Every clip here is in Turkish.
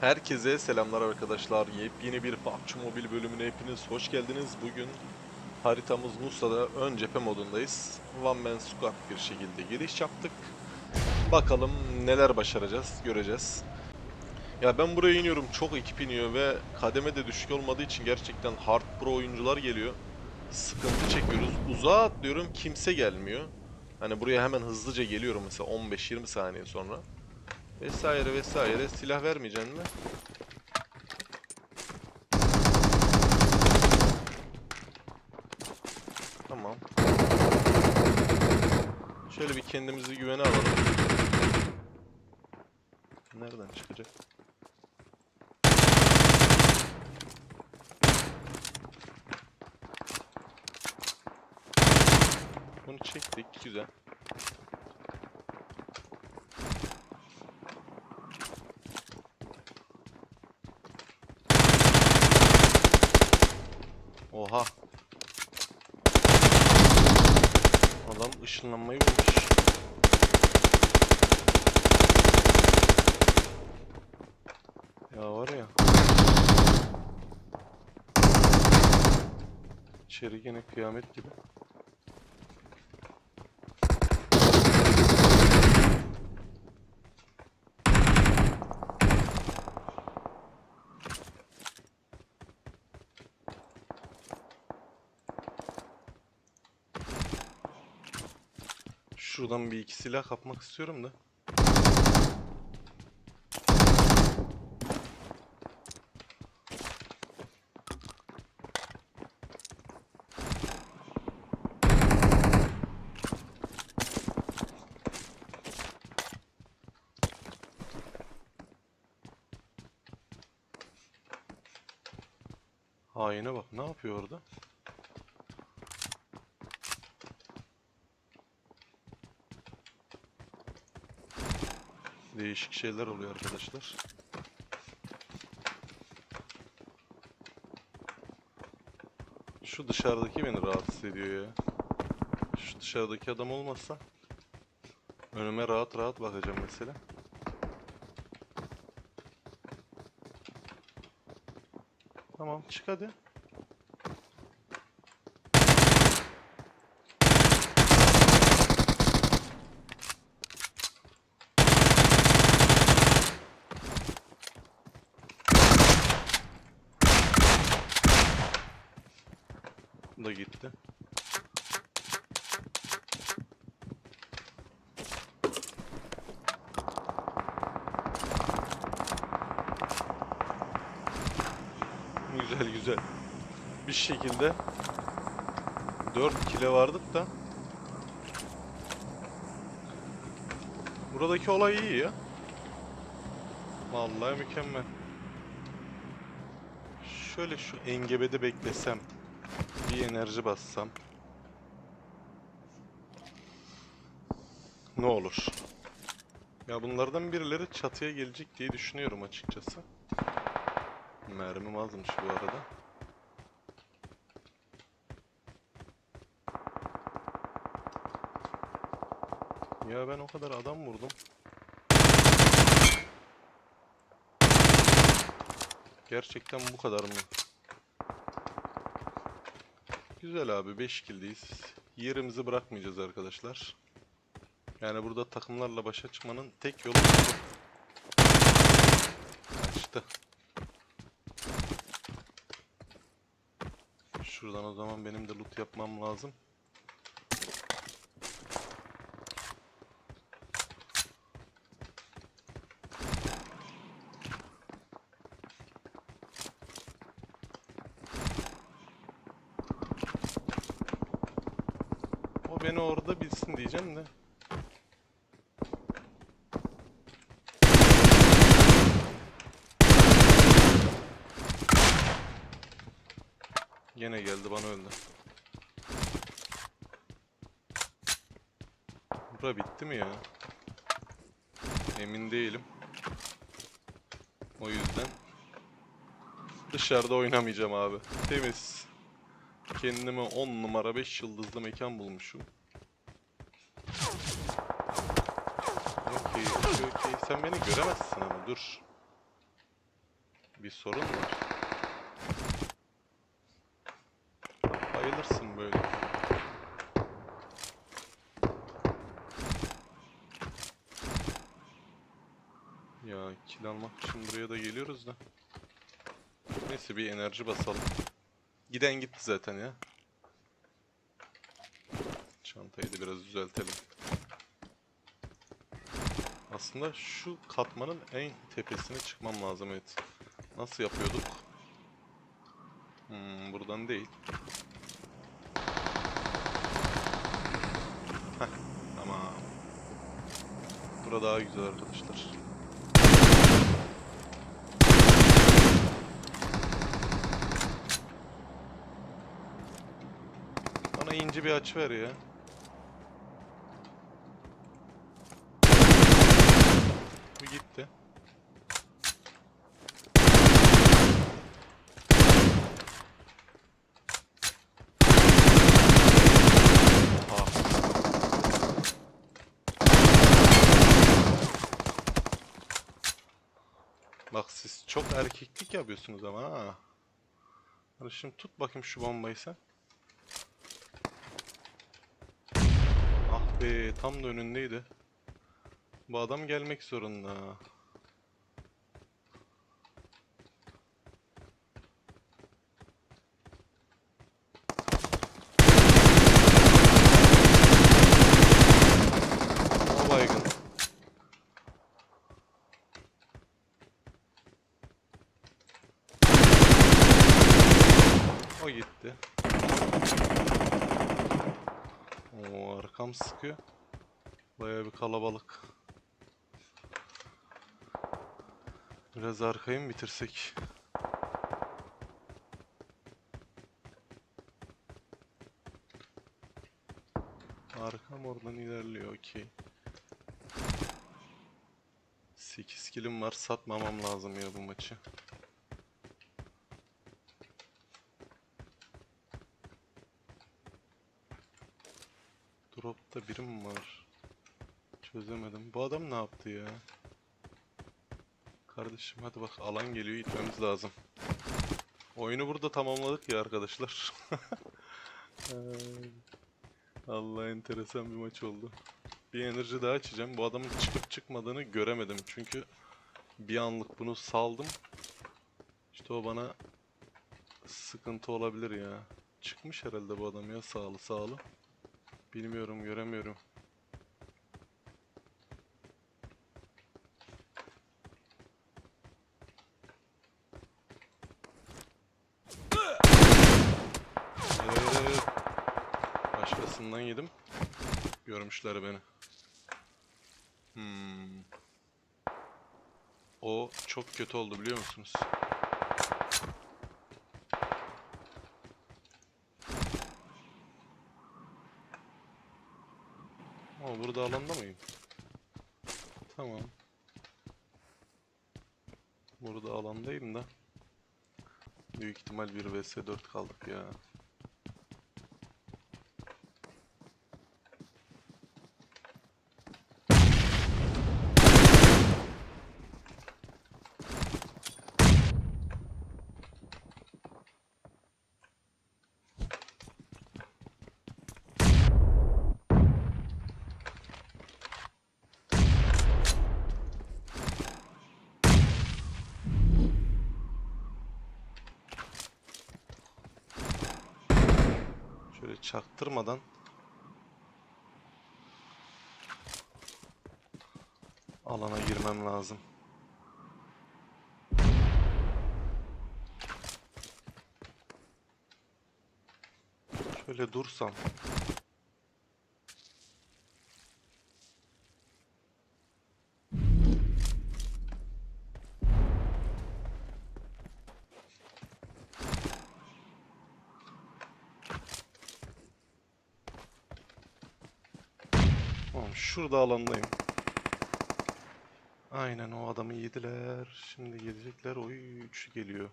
Herkese selamlar arkadaşlar. Yepyeni bir PUBG Mobile bölümüne hepiniz hoş geldiniz. Bugün haritamız Nusa'da ön cephe modundayız. One Man Squad bir şekilde giriş yaptık. Bakalım neler başaracağız, göreceğiz. Ya ben buraya iniyorum, çok ekip iniyor ve kademe de düşük olmadığı için gerçekten hard pro oyuncular geliyor. Sıkıntı çekiyoruz. Uzağa atlıyorum, kimse gelmiyor. Hani buraya hemen hızlıca geliyorum mesela 15-20 saniye sonra. Vesaire vesaire. Silah vermeyeceksin mi? Tamam. Şöyle bir kendimizi güvene alalım. Nereden çıkacak? Bunu çektik. Güzel. Oha. Adam ışınlanmayı bulmuş. Ya var ya. İçeri gene kıyamet gibi. Şuradan bir iki silah kapmak istiyorum da. Haine bak ne yapıyor orada? Değişik şeyler oluyor arkadaşlar. Şu dışarıdaki beni rahatsız ediyor ya. Şu dışarıdaki adam olmazsa önüme rahat rahat bakacağım mesela. Tamam çık hadi. Gitti. Güzel güzel. Bir şekilde 4 kile vardık da Buradaki olay iyi ya. Vallahi mükemmel. Şöyle şu engebede beklesem bir enerji bassam ne olur? Ya bunlardan birileri çatıya gelecek diye düşünüyorum açıkçası. Mermim azmış bu arada. Ya ben o kadar adam vurdum. Gerçekten bu kadar mı? Güzel abi 5 kill'deyiz. Yerimizi bırakmayacağız arkadaşlar. Yani burada takımlarla başa çıkmanın tek yolu bu. Kaçtı. Şuradan o zaman benim de loot yapmam lazım. Beni orada bilsin diyeceğim de. Gene geldi bana öldü. Bura bitti mi ya? Emin değilim. O yüzden dışarıda oynamayacağım abi. Temiz. Kendime 10 numara 5 yıldızlı mekan bulmuşum. Okey, okey. Sen beni göremezsin ama dur. Bir sorun var. Bayılırsın böyle. Ya kill almak için buraya da geliyoruz da. Neyse bir enerji basalım. Giden gitti zaten ya. Çantayı da biraz düzeltelim. Aslında şu katmanın en tepesine çıkmam lazım evet. Nasıl yapıyorduk? Hmm, buradan değil. Heh, tamam. Burada daha güzel arkadaşlar. Bana ince bir açı ver ya. Bu gitti. Ah. Bak siz çok erkeklik yapıyorsunuz ama ha. Şimdi tut bakayım şu bombayı sen. be tam da önündeydi. Bu adam gelmek zorunda. O gitti. Oo arkam sıkıyor. Bayağı bir kalabalık. Biraz arkayı mı bitirsek? Arkam oradan ilerliyor okey. 8 kilim var satmamam lazım ya bu maçı. Drop'ta birim var. Çözemedim. Bu adam ne yaptı ya? Kardeşim hadi bak alan geliyor gitmemiz lazım. Oyunu burada tamamladık ya arkadaşlar. Ay. Allah enteresan bir maç oldu. Bir enerji daha açacağım. Bu adamın çıkıp çıkmadığını göremedim. Çünkü bir anlık bunu saldım. İşte o bana sıkıntı olabilir ya. Çıkmış herhalde bu adam ya sağlı sağlı. Bilmiyorum göremiyorum. Başkasından yedim. Görmüşler beni. Hmm. O çok kötü oldu biliyor musunuz? Burada alanda mıyım? Tamam. Burada alandayım da. Büyük ihtimal 1 vs 4 kaldık ya. Şöyle çaktırmadan alana girmem lazım. Şöyle dursam. Şurada alandayım. Aynen o adamı yediler. Şimdi gelecekler. Oy 3 geliyor.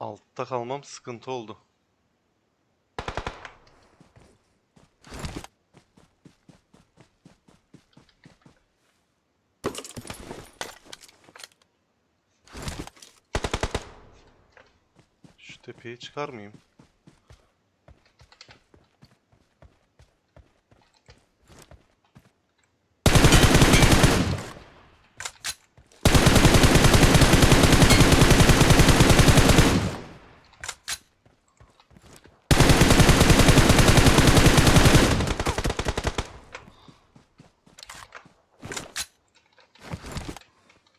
Altta kalmam sıkıntı oldu. Şu tepeye çıkar mıyım?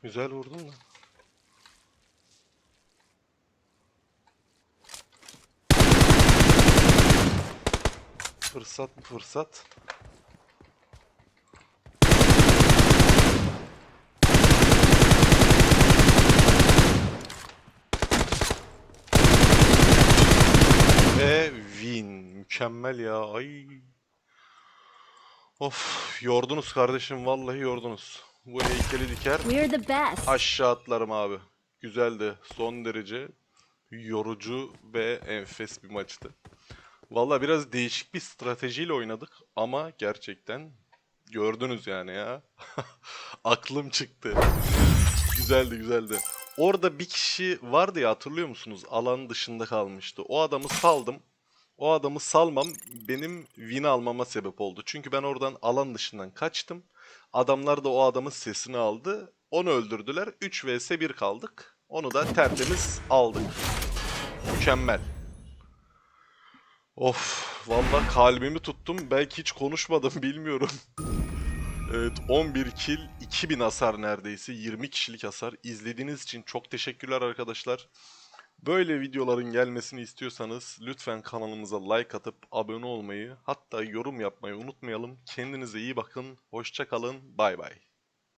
Güzel vurdun da. Fırsat mı fırsat? Ve win. Mükemmel ya. Ay. Of, yordunuz kardeşim. Vallahi yordunuz. Bu heykeli diker. We're the best. Aşağı atlarım abi. Güzeldi. Son derece yorucu ve enfes bir maçtı. Valla biraz değişik bir stratejiyle oynadık ama gerçekten gördünüz yani ya. Aklım çıktı. güzeldi güzeldi. Orada bir kişi vardı ya hatırlıyor musunuz? Alan dışında kalmıştı. O adamı saldım. O adamı salmam benim win almama sebep oldu. Çünkü ben oradan alan dışından kaçtım. Adamlar da o adamın sesini aldı. Onu öldürdüler. 3 vs 1 kaldık. Onu da tertemiz aldık. Mükemmel. Of, vallahi kalbimi tuttum. Belki hiç konuşmadım bilmiyorum. Evet 11 kill, 2000 hasar neredeyse. 20 kişilik hasar. İzlediğiniz için çok teşekkürler arkadaşlar. Böyle videoların gelmesini istiyorsanız lütfen kanalımıza like atıp abone olmayı hatta yorum yapmayı unutmayalım. Kendinize iyi bakın. Hoşça kalın. Bay bay.